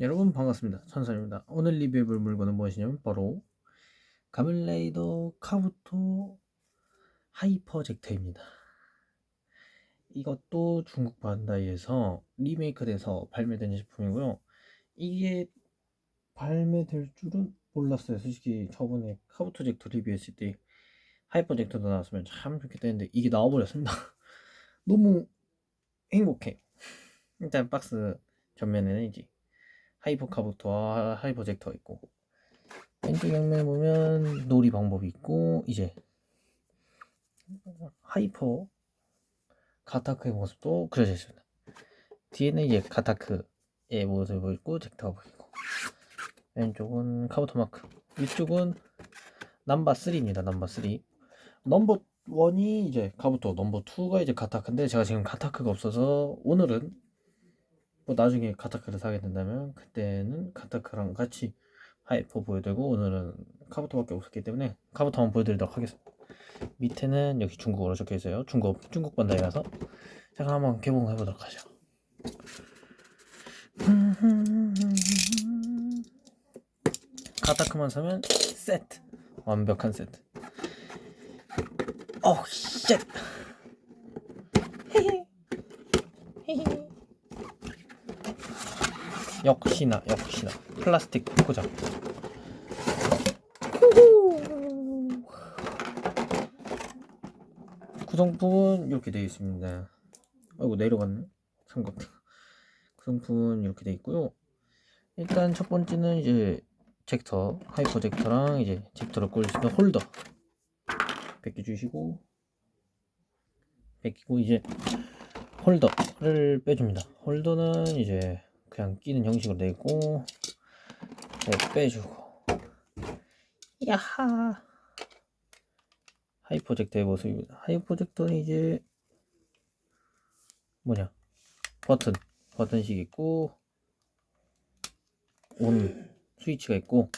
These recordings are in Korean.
여러분 반갑습니다. 천선입니다. 오늘 리뷰해볼 물건은 무엇이냐면 바로 가밀레이더 카부토 하이퍼젝터입니다. 이것도 중국 반다이에서 리메이크돼서 발매된 제품이고요. 이게 발매될 줄은 몰랐어요. 솔직히 저번에 카부토젝터 리뷰했을 때 하이퍼젝터도 나왔으면 참 좋겠다 했는데 이게 나와버렸습니다. 너무 행복해. 일단 박스 전면에는 이제 하이퍼카부터와 하이퍼젝터 있고 왼쪽 양면에 보면 놀이 방법이 있고 이제 하이퍼 가타크의 모습도 그려져 있습니다. 뒤에는 이제 가타크의 모습이 보이고 젝터가 보이고 왼쪽은 카부터 마크 위쪽은 넘버 3입니다. 넘버 3 넘버 1이 이제 카부토 넘버 2가 이제 가타크인데 제가 지금 가타크가 없어서 오늘은 뭐 나중에 가타크를 사게 된다면 그때는 가타크랑 같이 하이퍼 보여드리고 오늘은 카부토밖에 없었기 때문에 카부토 한번 보여드리도록 하겠습니다. 밑에는 여기 중국어로 적혀 있어요. 중국 중국 반다이라서 제가 한번 개봉해 보도록 하죠. 가타크만 사면 세트 완벽한 세트. 오 쉣. 역시나 역시나. 플라스틱 포장. 구성품은 이렇게 되어 있습니다. 아이고 내려갔네. 삼각대. 구성품은 이렇게 되어 있고요. 일단 첫 번째는 이제 젝터 하이퍼 젝터랑 이제 젝터를 꽂을 수 있는 홀더. 벗겨주시고 벗기고 이제 홀더를 빼줍니다. 홀더는 이제 그냥 끼는 형식으로 네, 빼주고. 야하. 하이 프로젝터의 모습입니다. 하이 프로젝터는 이제 뭐냐? 버튼. 버튼식 있고 온 스위치가 있고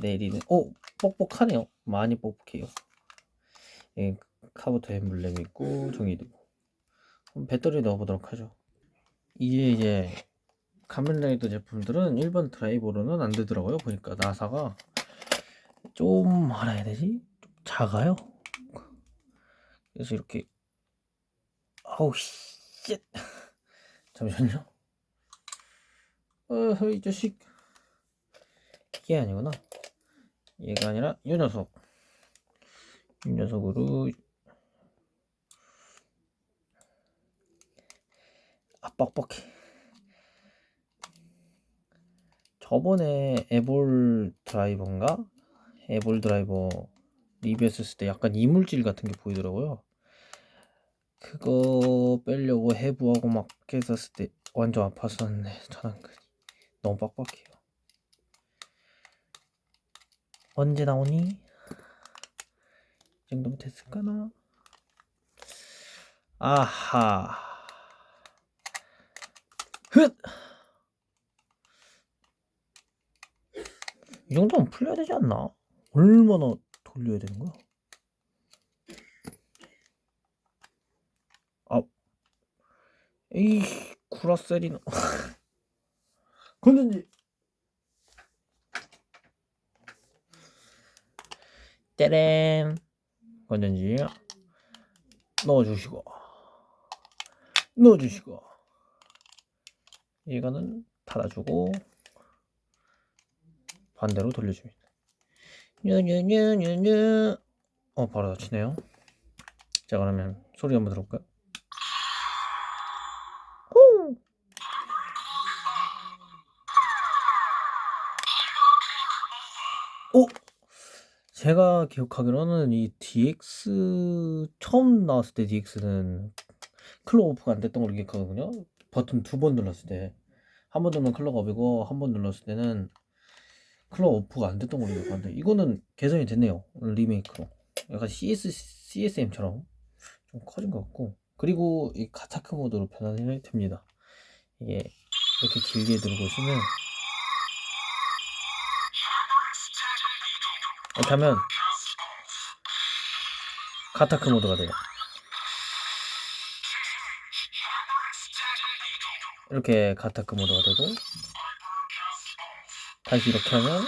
내리는 오! 뻑뻑하네요. 많이 뻑뻑해요. 예, 카부터 엠블렘 있고 있고. 배터리 넣어보도록 하죠. 이게 이제 카멜라이더 제품들은 일반 드라이버로는 안 되더라고요. 보니까 나사가 좀 해야 되지? 좀 작아요. 그래서 이렇게 아우 씨 잠시만요. 어허 이 자식 이게 아니구나. 얘가 아니라 이 녀석 이 녀석으로 아 뻑뻑해. 저번에 에볼 드라이버인가? 에볼 드라이버 리뷰했을 때 약간 이물질 같은 게 보이더라고요. 그거 빼려고 해부하고 막 했었을 때 완전 아팠었네. 전환근이. 너무 빡빡해요. 언제 나오니? 이 정도면 됐을까나? 아하. 흑! 이 정도면 풀려야 되지 않나? 얼마나 돌려야 되는 거야? 아, 에이, 구라셀이나. 건전지! 짜란! 건전지 넣어주시고, 넣어주시고, 이거는 닫아주고, 반대로 돌려줍니다. 뉴뉴뉴뉴뉴 어 바로 닫히네요. 자 그러면 소리 한번 들어볼까요? 후! 오! 제가 기억하기로는 이 DX 처음 나왔을 때 DX는 클럭 오프가 안 됐던 걸로 기억하거든요. 버튼 두 번 눌렀을 때. 한 번 누르면 클럭 업이고 한 번 눌렀을 때는 클럽 오프가 안 됐던 걸로 기억하는데 이거는 개선이 됐네요 리메이크로. 약간 CS, CSM처럼 좀 커진 것 같고. 그리고 이 가타크 모드로 변환이 됩니다. 이게 이렇게 길게 들고 있으면 이렇게 하면 가타크 모드가 돼요. 이렇게 가타크 모드가 되고 다시 이렇게 하면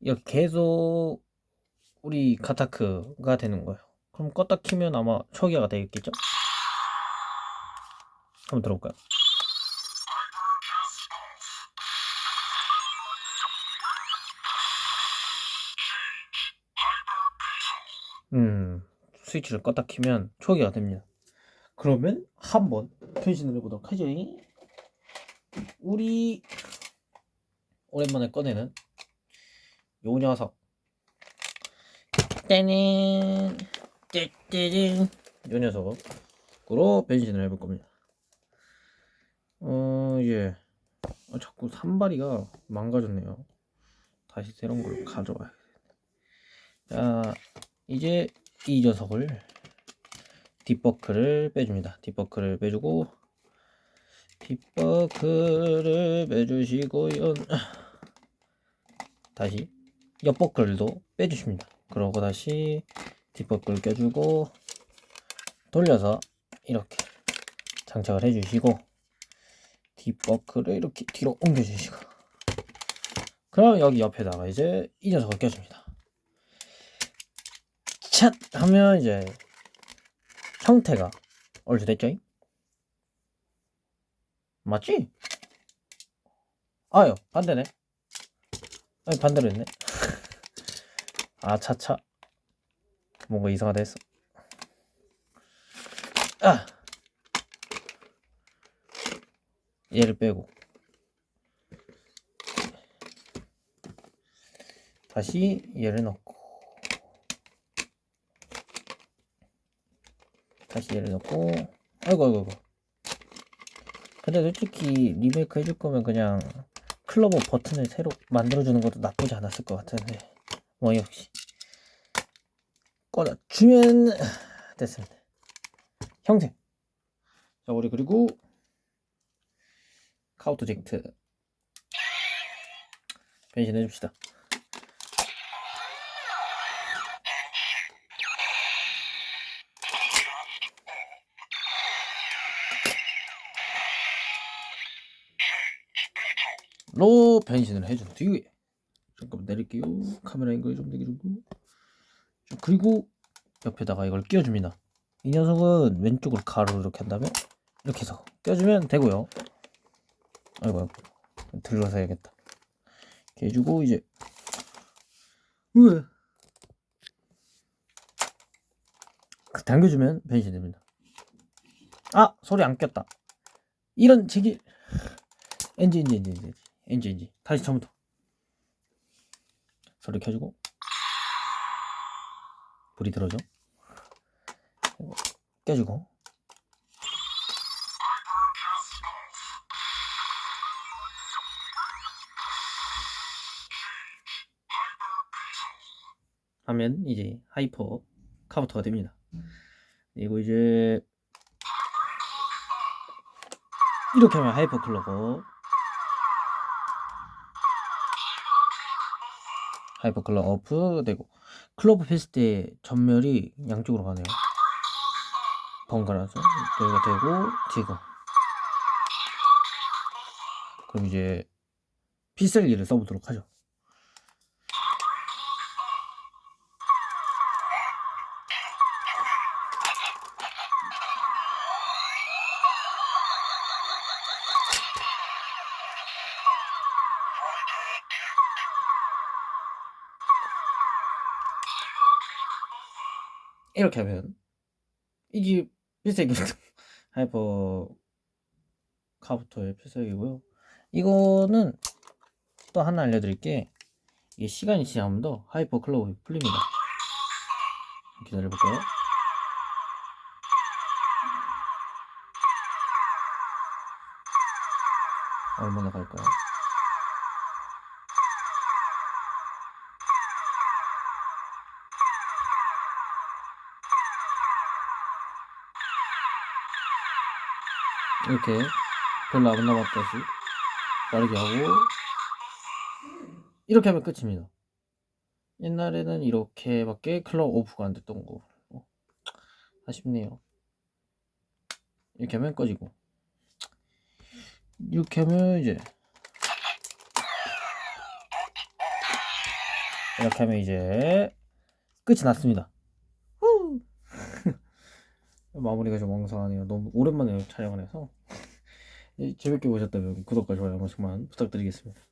이렇게 계속 우리 가타크가 되는 거예요. 그럼 껐다 키면 아마 초기화가 되겠죠? 한번 들어볼까요? 음, 스위치를 껐다 키면 초기화가 됩니다. 그러면 한번 변신을 해보도록 하죠. 우리 오랜만에 꺼내는 요 녀석. 떼는 떼떼는 요 녀석으로 변신을 해볼 겁니다. 어 이제 아, 자꾸 산발이가 망가졌네요. 다시 새로운 걸 가져와야 돼. 자 이제 이 녀석을 뒷버클을 빼줍니다. 뒷버클을 빼주고 뒷버클을 빼주시고요. 다시 옆버클도 빼주십니다. 그러고 다시 뒷버클 껴주고 돌려서 이렇게 장착을 해주시고 뒷버클을 이렇게 뒤로 옮겨주시고 그럼 여기 옆에다가 이제 이 녀석을 껴줍니다. 찻 하면 이제 형태가 어디서 됐죠? 맞지? 아유 반대네. 아니 반대로 했네. 아 차차. 뭔가 이상하다 했어. 아! 얘를 빼고. 다시 얘를 넣고 다시 넣고. 아이고 아이고 아이고. 근데 솔직히 리메이크 해줄 거면 그냥 클로버 버튼을 새로 만들어주는 것도 나쁘지 않았을 것 같은데. 뭐 역시. 꺼내주면 됐습니다. 형태 자 우리 그리고 카우토 젝트. 변신해 줍시다 로 변신을 해준 뒤에 잠깐만 내릴게요. 카메라 앵글 좀 내리고. 자, 그리고 옆에다가 이걸 끼워줍니다. 이 녀석은 왼쪽으로 가로 이렇게 한 다음에 이렇게 해서 껴주면 되고요. 아이고 들러서 해야겠다. 이렇게 해주고 이제 그 당겨주면 변신 됩니다. 아 소리 안 꼈다. 이런 제기 엔진 엔진 엔진 엔진 엔진 엔진 다시 처음부터. 소리 켜주고. 불이 그리고 껴주고. 하면 이제 하이퍼 카부터가 됩니다. 그리고 이제 이렇게 하면 하이퍼 클로버 하이퍼 클럽 어프 되고 패스 때 전멸이 양쪽으로 가네요. 번갈아서 여기가 되고 지금. 그럼 이제 피셀기를 써보도록 하죠 이렇게 하면 이게 필살기 하이퍼 카부터의 필살기고요. 이거는 또 하나 알려드릴게 이게 시간이 지나면 더 하이퍼 클로버 풀립니다. 기다려볼까요? 얼마나 갈까요? 이렇게 별로 안 남았다시 빠르게 하고 이렇게 하면 끝입니다. 옛날에는 이렇게밖에 클럽 오프가 안 됐던 거 어, 아쉽네요. 이렇게 하면 꺼지고 이렇게 하면 이제 이렇게 하면 이제 끝이 났습니다. 후! 마무리가 좀 엉성하네요. 너무 오랜만에 촬영을 해서 재밌게 보셨다면 구독과 좋아요 한 번씩만 부탁드리겠습니다.